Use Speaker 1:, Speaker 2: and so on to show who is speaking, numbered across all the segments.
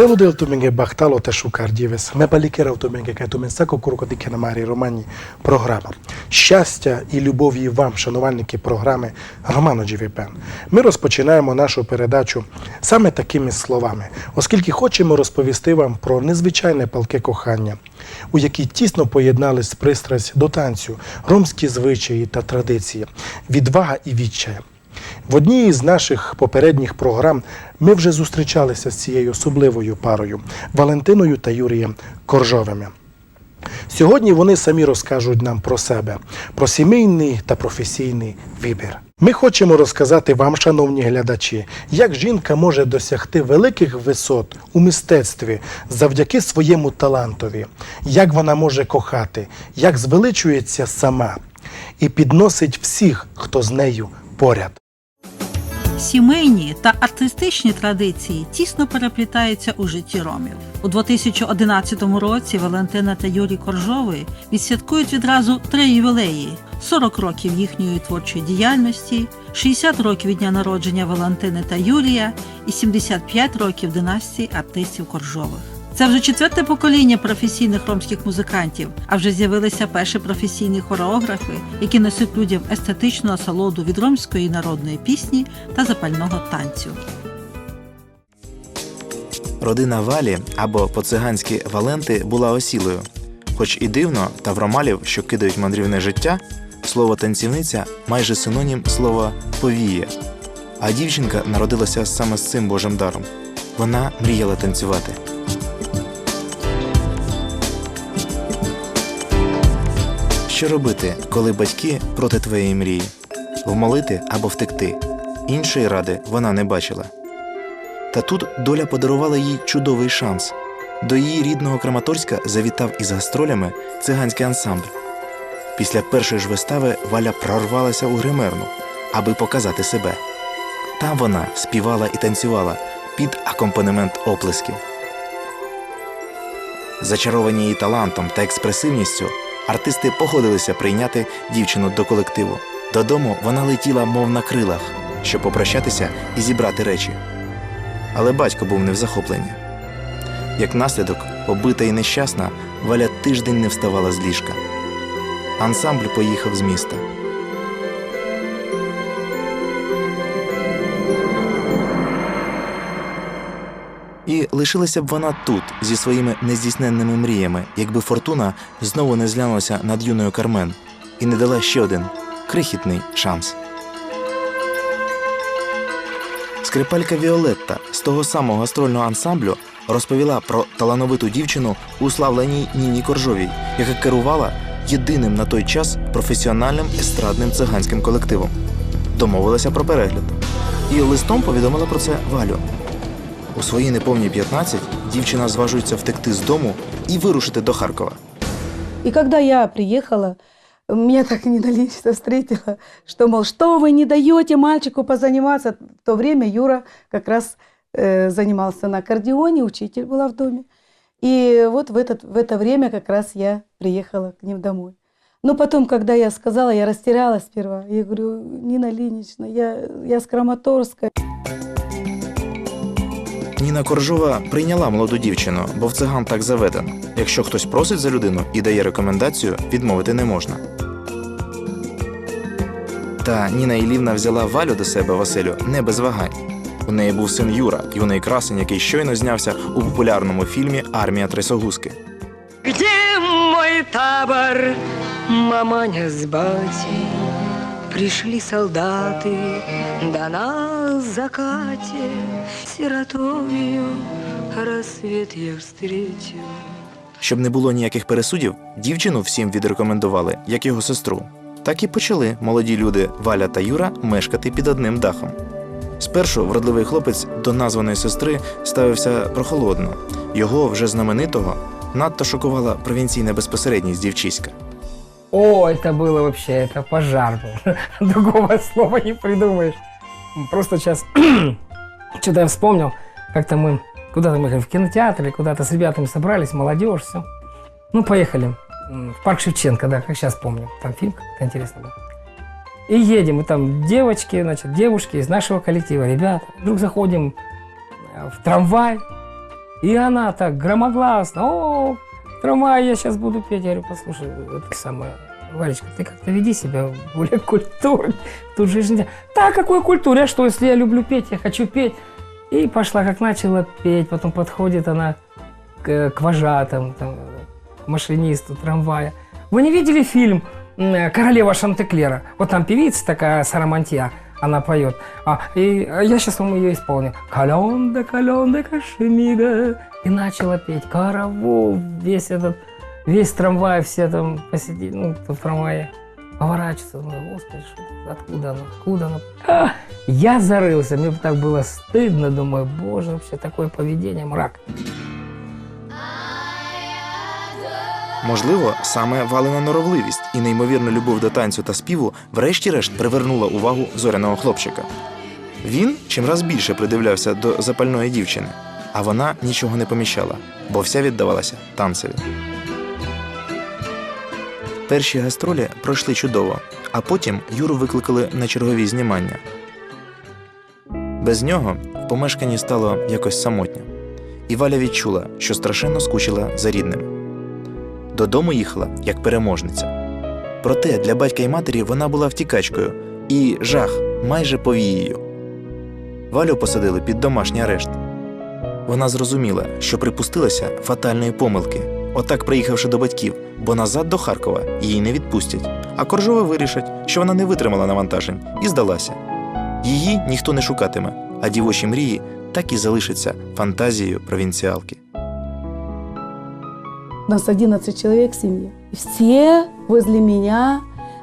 Speaker 1: Devo tu menge baktalo te шукар дівес. Ме балікера tu menge кай tu менсако курко дике на марі романі програма. Щастя і любові вам, шанувальники програми Романо Джівіпен. Ми розпочинаємо нашу передачу саме такими словами, оскільки хочемо розповісти вам про незвичайне палке кохання, у якій тісно поєднались пристрасть до танцю, ромські звичаї та традиції, відвага і відчай. В одній із наших попередніх програм ми вже зустрічалися з цією особливою парою Валентиною та Юрієм Коржовими. Сьогодні вони самі розкажуть нам про себе, про сімейний та професійний вибір. Ми хочемо розказати вам, шановні глядачі, як жінка може досягти великих висот у мистецтві завдяки своєму талантові, як вона може кохати, як звеличується сама і підносить всіх, хто з нею поряд.
Speaker 2: Сімейні та артистичні традиції тісно переплітаються у житті ромів. У 2011 році Валентина та Юрій Коржови відсвяткують відразу три ювілеї: 40 років їхньої творчої діяльності, 60 років від дня народження Валентини та Юрія і 75 років династії артистів Коржових. Це вже четверте покоління професійних ромських музикантів, а вже з'явилися перші професійні хореографи, які несуть людям естетичну насолоду від ромської народної пісні та запального танцю.
Speaker 3: Родина Валі або по-циганськи Валенти була осілою. Хоч і дивно, та в ромалів, що кидають мандрівне життя, слово танцівниця майже синонім слова повіє. А дівчинка народилася саме з цим божим даром. Вона мріяла танцювати. Що робити, коли батьки проти твоєї мрії? Вмолити або втекти. Іншої ради вона не бачила. Та тут доля подарувала їй чудовий шанс. До її рідного Краматорська завітав із гастролями циганський ансамбль. Після першої ж вистави Валя прорвалася у гримерну, аби показати себе. Там вона співала і танцювала під акомпанемент оплесків. Зачаровані її талантом та експресивністю, артисти погодилися прийняти дівчину до колективу. Додому вона летіла, мов на крилах, щоб попрощатися і зібрати речі. Але батько був не в захопленні. Як наслідок, побита і нещасна, Валя тиждень не вставала з ліжка. Ансамбль поїхав з міста. І лишилася б вона тут зі своїми нездійсненними мріями, якби фортуна знову не зглянулася над юною Кармен і не дала ще один крихітний шанс. Скрипалька Віолетта з того самого гастрольного ансамблю розповіла про талановиту дівчину у славленій Ніні Коржовій, яка керувала єдиним на той час професіональним естрадним циганським колективом. Домовилася про перегляд. І листом повідомила про це Валю. У свої неповні 15 дівчина зважується втекти з дому і вирушити до Харкова.
Speaker 4: И когда я приехала, меня так ненавистно встретила, что, мол, что вы не даете мальчику позаниматься. В то время Юра как раз э, занимался на аккордеоне, учитель была в доме. И вот в, этот, в это время как раз я приехала к ним домой. Но потом, когда я сказала, я растерялась сперва. Я говорю, Нина Ильинична, я, я с Краматорска.
Speaker 3: Ніна Коржова прийняла молоду дівчину, бо в циган так заведено. Якщо хтось просить за людину і дає рекомендацію, відмовити не можна. Та Ніна Ілівна взяла Валю до себе Василю не без вагань. У неї був син Юра, юний красень, який щойно знявся у популярному фільмі Армія Трисогузки.
Speaker 5: Где мой табор, маманя с батей? Пришли солдаты, да на закате Сиротою рассвет я встретил.
Speaker 3: Щоб не було ніяких пересудів, дівчину всім відрекомендували, як його сестру. Так і почали молоді люди Валя та Юра мешкати під одним дахом. Спершу вродливий хлопець до названої сестри ставився прохолодно. Його вже знаменитого надто шокувала провінційна безпосередність дівчиська.
Speaker 6: О, это было вообще, это пожар был. Другого слова не придумаешь. Просто сейчас что-то я вспомнил, как-то мы куда-то мы в кинотеатр или куда-то с ребятами собрались, молодежь, все. Ну, поехали в парк Шевченко, да, как сейчас помню. Там фильм как-то интересный был. И едем, и там девочки, значит, девушки из нашего коллектива, ребята. Вдруг заходим э, в трамвай,
Speaker 7: И она так громогласно, о, трамвай, я сейчас буду петь. Я говорю, послушай, это самое, Валечка, ты как-то веди себя более культурно. Тут же нельзя. Да, какой культуре? А что, если я люблю петь, я хочу петь. И пошла, как начала петь, потом подходит она к, к вожатым, там, к машинисту трамвая. Вы не видели фильм «Королева Шантеклера»? Вот там певица такая, Сарамантья, она поет. А, и а я сейчас вам ее исполню. Калонда, калонда, кашемига. И начала петь. Караву, весь этот, весь трамвай, все там посидели, ну, кто в трамвае. Поворачивается, думаю, господи, что это? откуда она, откуда она? А, я зарылся, мне так было стыдно, думаю, боже, вообще такое поведение, мрак.
Speaker 3: Можливо, саме валена норовливість і неймовірна любов до танцю та співу врешті-решт привернула увагу зоряного хлопчика. Він чимраз більше придивлявся до запальної дівчини, а вона нічого не поміщала, бо вся віддавалася танцеві. Перші гастролі пройшли чудово, а потім Юру викликали на чергові знімання. Без нього в помешканні стало якось самотньо, і Валя відчула, що страшенно скучила за рідними. Додому їхала як переможниця. Проте для батька і матері вона була втікачкою, і жах майже повією. Валю посадили під домашній арешт. Вона зрозуміла, що припустилася фатальної помилки, отак приїхавши до батьків, бо назад до Харкова її не відпустять. А Коржова вирішать, що вона не витримала навантажень і здалася. Її ніхто не шукатиме, а дівочі мрії так і залишаться фантазією провінціалки.
Speaker 4: У нас 11 человек в. И все возле меня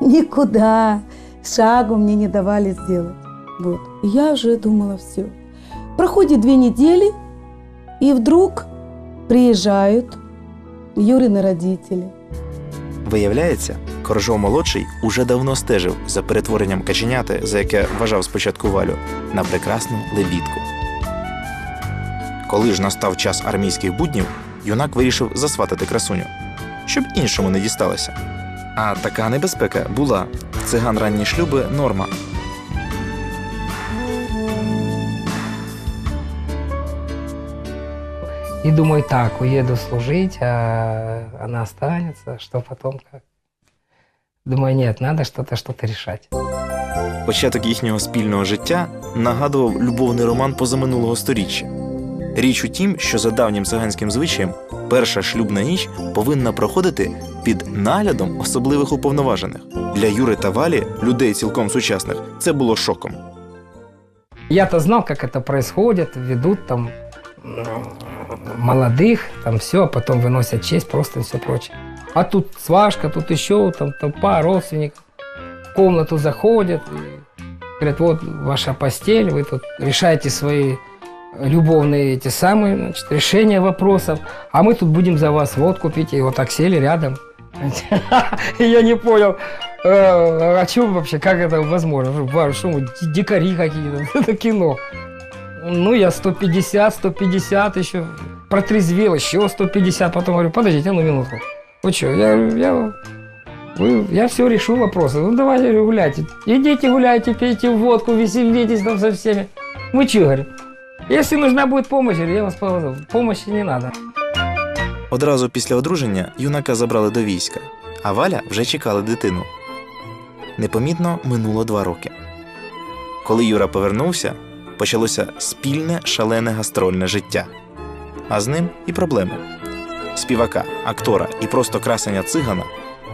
Speaker 4: никуда шагу мне не давали сделать. Вот. Я уже думала, все. Проходит две недели, и вдруг приезжают Юрины родители.
Speaker 3: Виявляється, Коржов молодший уже давно стежив за перетворенням каченяти, за яке вважав спочатку Валю, на прекрасну лебідку. Коли ж настав час армійських буднів, юнак вирішив засватати красуню, щоб іншому не дісталося. А така небезпека була в циган ранні шлюби норма.
Speaker 7: И думаю, так, уеду служить, а она останется, что потом как? Думаю, нет, надо что-то, что-то решать.
Speaker 3: Початок їхнього спільного життя нагадував любовний роман позаминулого сторіччя. Річ у тім, що за давнім циганським звичаєм перша шлюбна ніч повинна проходити під наглядом особливих уповноважених. Для Юри та Валі, людей цілком сучасних, це було шоком.
Speaker 7: Я-то знал, как это происходит, ведут там м, молодых, там все, а потом выносят честь, просто все прочее. А тут сважка, тут еще там толпа родственников. В комнату заходят и говорят, вот ваша постель, вы тут решаете свои любовные эти самые значит, решения вопросов, а мы тут будем за вас водку пить. И вот так сели рядом. И я не понял, э, о чем вообще, как это возможно? Ди- дикари какие-то, это кино. Ну, я 150, 150 еще протрезвел, еще 150, потом говорю, подождите, ну минутку. Вы что, я, я, вы, я все решу вопросы. Ну, давайте говорю, гуляйте. Идите гуляйте, пейте водку, веселитесь там со всеми. Вы что, говорю, если нужна будет помощь, говорю, я вас повезу. Помощи не надо.
Speaker 3: Одразу після одруження юнака забрали до війська, а Валя вже чекала дитину. Непомітно минуло два роки. Коли Юра повернувся, почалося спільне шалене гастрольне життя. А з ним і проблеми. Співака, актора і просто красення цигана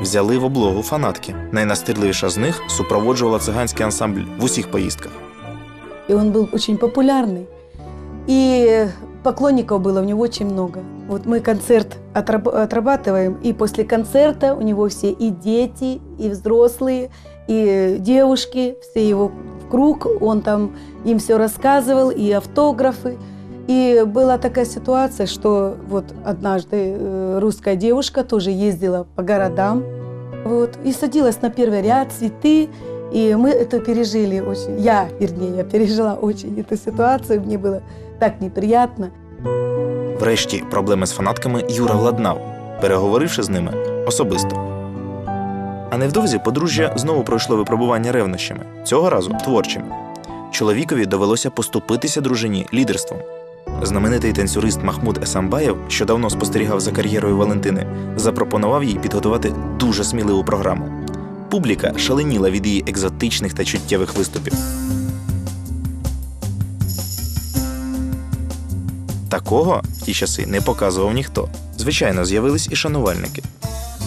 Speaker 3: взяли в облогу фанатки. Найнастирливіша з них супроводжувала циганський ансамбль в усіх поїздках.
Speaker 4: И он был очень популярный. И поклонников было у него очень много. Вот мы концерт отраб- отрабатываем, и после концерта у него все и дети, и взрослые, и девушки, все его в круг, он там им все рассказывал, и автографы. И была такая ситуация, что вот однажды э, русская девушка тоже ездила по городам, вот, и садилась на первый ряд, цветы, и мы это пережили очень. Я, вернее, я пережила очень эту ситуацию. Мне было так неприятно.
Speaker 3: Врешті проблеми з фанатками Юра владнав, переговоривши з ними особисто. А невдовзі подружжя знову пройшло випробування ревнощами, цього разу творчими. Чоловікові довелося поступитися дружині лідерством. знаменитий танцюрист Махмуд Есамбаєв, що давно спостерігав за кар'єрою Валентини, запропонував їй підготувати дуже сміливу програму. Публіка шаленіла від її екзотичних та чуттєвих виступів. Такого в ті часи не показував ніхто. Звичайно, з'явились і шанувальники.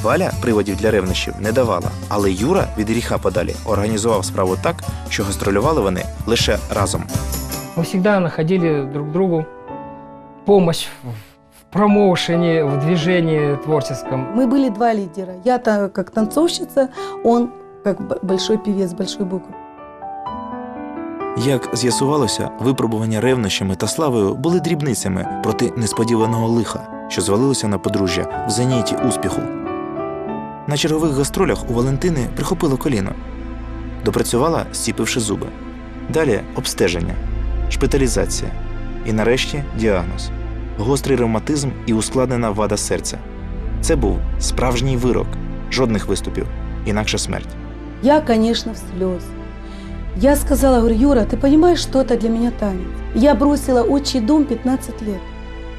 Speaker 3: Валя приводів для ревнощів не давала, але Юра від гріха подалі організував справу так, що гастролювали вони лише разом.
Speaker 6: Мы всегда находили друг другу помощь в, в промоушене, в движении творческом.
Speaker 4: Мы были два лидера. Я-то как танцовщица, он как б- большой певец, большой буквы.
Speaker 3: Як з'ясувалося, випробування ревнощами та славою були дрібницями проти несподіваного лиха, що звалилося на подружжя в зеніті успіху. На чергових гастролях у Валентини прихопило коліно. Допрацювала, зціпивши зуби. Далі обстеження, шпиталізація. І нарешті діагноз гострий ревматизм і ускладнена вада серця. Це був справжній вирок, жодних виступів, інакше смерть.
Speaker 4: Я, конечно, в слез. Я сказала, говорю, Юра, ты понимаешь, что это для меня танец? Я бросила отчий дом 15 лет.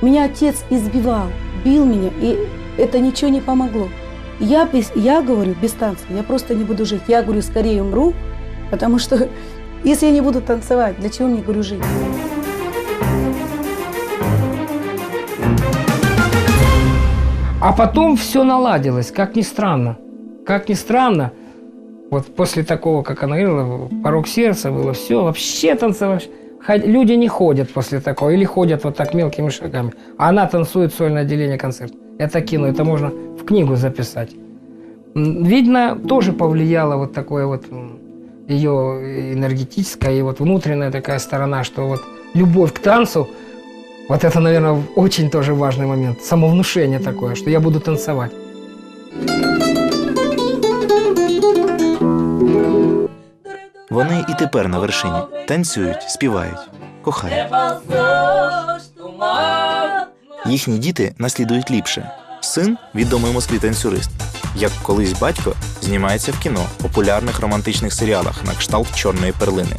Speaker 4: Меня отец избивал, бил меня, и это ничего не помогло. Я, я говорю, без танца, я просто не буду жить. Я говорю, скорее умру, потому что если я не буду танцевать, для чего мне, говорю, жить?
Speaker 6: А потом все наладилось, как ни странно. Как ни странно, вот после такого, как она говорила, порог сердца было все, вообще танцевать. Люди не ходят после такого, или ходят вот так мелкими шагами. А она танцует сольное отделение концерт Это кино, это можно в книгу записать. М, Видно, тоже повлияло вот такое вот м, ее энергетическая и вот внутренняя такая сторона, что вот любовь к танцу, вот это, наверное, очень тоже важный момент. Самовнушение такое, что я буду танцевать.
Speaker 3: Вони і тепер на вершині танцюють, співають, кохають. Їхні діти наслідують ліпше. Син відомий в Москві танцюрист. Як колись батько знімається в кіно, популярних романтичних серіалах на кшталт чорної перлини.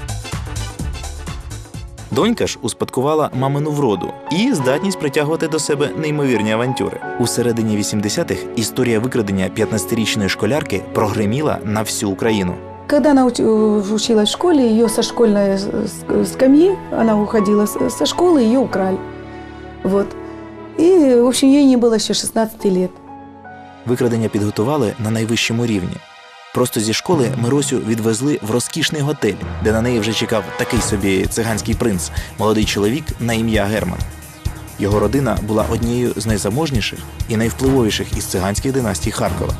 Speaker 3: Донька ж успадкувала мамину вроду і здатність притягувати до себе неймовірні авантюри. У середині 80-х історія викрадення 15-річної школярки прогреміла на всю Україну.
Speaker 4: Когда она уч- э, училась в школе, ее со школьной э, с- скамьи, она уходила с- со школы, ее украли. Вот. И, в общем, ей не было еще 16 лет.
Speaker 3: Викрадення підготували на найвищому рівні. Просто зі школи Миросю відвезли в розкішний готель, де на неї вже чекав такий собі циганський принц, молодий чоловік на ім'я Герман. Його родина була однією з найзаможніших і найвпливовіших із циганських династій Харкова.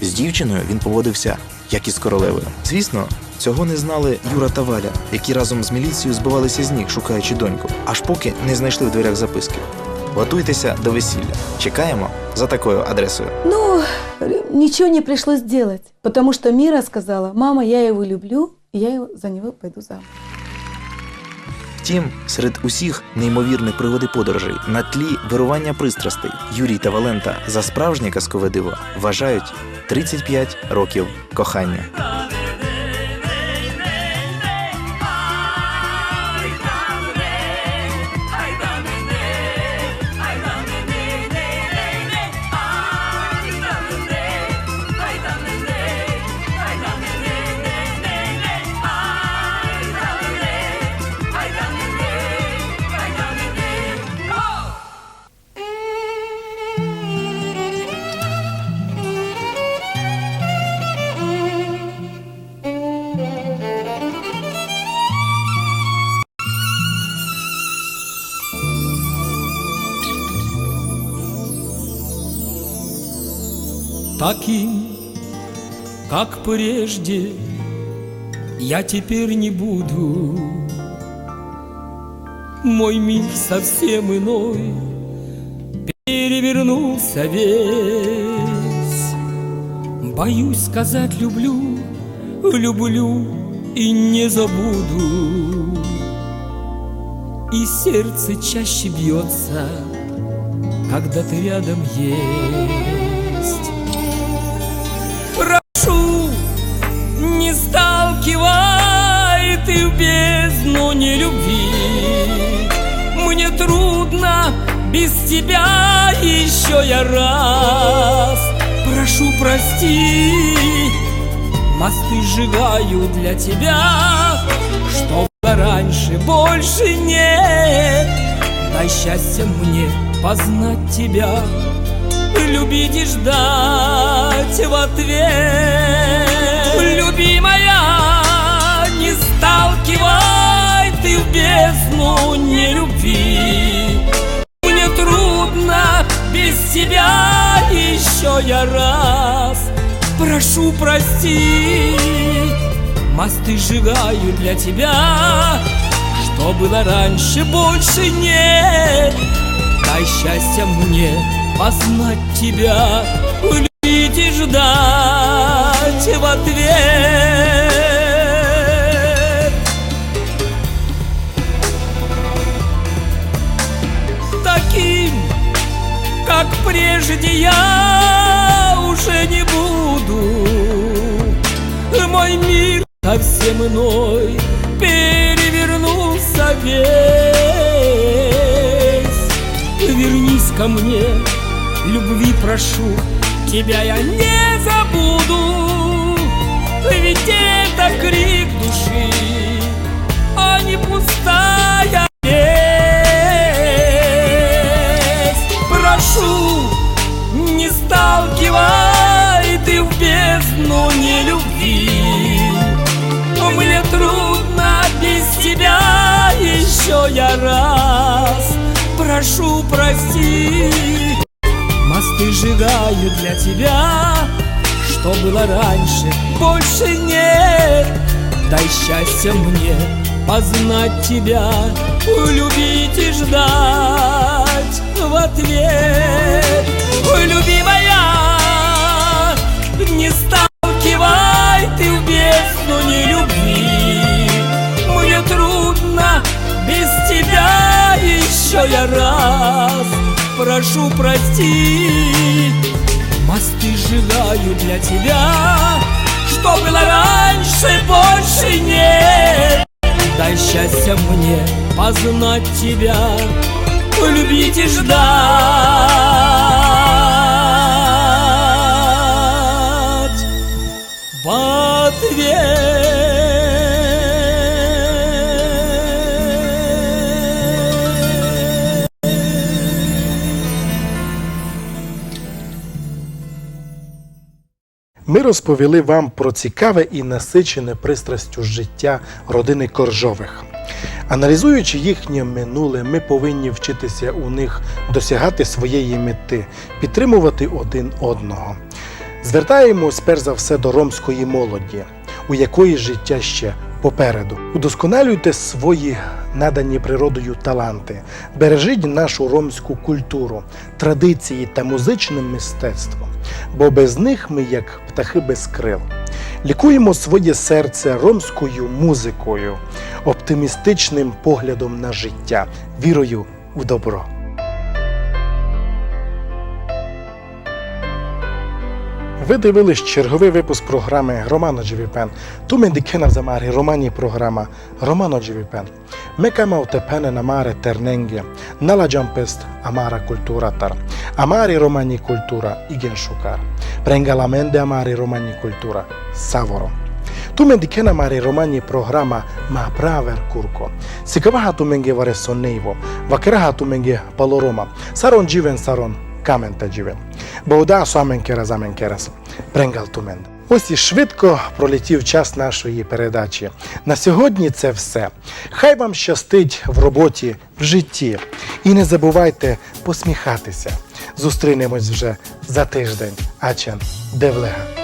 Speaker 3: З дівчиною він поводився як із королевою. Звісно, цього не знали Юра та Валя, які разом з міліцією збивалися з ніг, шукаючи доньку, аж поки не знайшли в дверях записки. Готуйтеся до весілля. Чекаємо за такою адресою.
Speaker 4: Ну, ничего не пришлось делать, потому что Мира сказала, мама, я его люблю, и я его- за него пойду замуж.
Speaker 3: Втім, серед усіх неймовірних пригоди подорожей на тлі вирування пристрастей Юрій та Валента за справжнє казкове диво вважають 35 років кохання.
Speaker 7: Таким, как прежде, я теперь не буду. Мой мир совсем иной, перевернулся весь. Боюсь сказать люблю, люблю и не забуду. И сердце чаще бьется, когда ты рядом есть. Мне трудно без тебя еще я раз. Прошу прости Мосты сжигаю для тебя Что было раньше, больше нет. Дай счастье мне познать тебя Любить и ждать в ответ. Любимая, нелюбви Мне трудно без тебя еще я раз. Прошу прости Мосты сжигаю для тебя. Что было раньше, больше нет. Дай счастья мне познать тебя. Любить и ждать в ответ как прежде я уже не буду. Мой мир совсем иной перевернулся весь. Вернись ко мне, любви прошу Тебя я не забуду. Ведь это крик души, а не пустая я раз Прошу, прости. Мосты сжигаю для тебя Что было раньше, больше нет. Дай счастья мне познать тебя Любить и ждать в ответ. Любимая, еще я раз Прошу прости Мосты сжигаю для тебя Что было раньше, больше нет. Дай счастья мне познать тебя Любить и ждать
Speaker 1: Ми розповіли вам про цікаве і насичене пристрастю життя родини Коржових. Аналізуючи їхнє минуле, ми повинні вчитися у них досягати своєї мети, підтримувати один одного. Звертаємось перш за все до ромської молоді, у якої життя ще попереду. Удосконалюйте свої надані природою таланти, бережіть нашу ромську культуру, традиції та музичне мистецтво, бо без них ми як птахи без крил. Лікуємо своє серце ромською музикою, оптимістичним поглядом на життя, вірою у добро. Ви дивились черговий випуск програми Романо Дживіпен. Ту мендикена замарі романі програма Романо Дживіпен. Мекама отепене намаре терненге, наладжампест амара культура тар. Амари романі культура іген шукар. Пренгаламенде амари романі культура саворо. Tu men dikena mari romani programa ma praver kurko. Sikavaha tu menge vare sonneivo, vakeraha tu menge paloroma. Saron jiven камента jiven. Бауда суамен керас амен керас. Тумен. Ось і швидко пролетів час нашої передачі. На сьогодні це все. Хай вам щастить в роботі, в житті. І не забувайте посміхатися. Зустрінемось вже за тиждень. Ачен Девлега.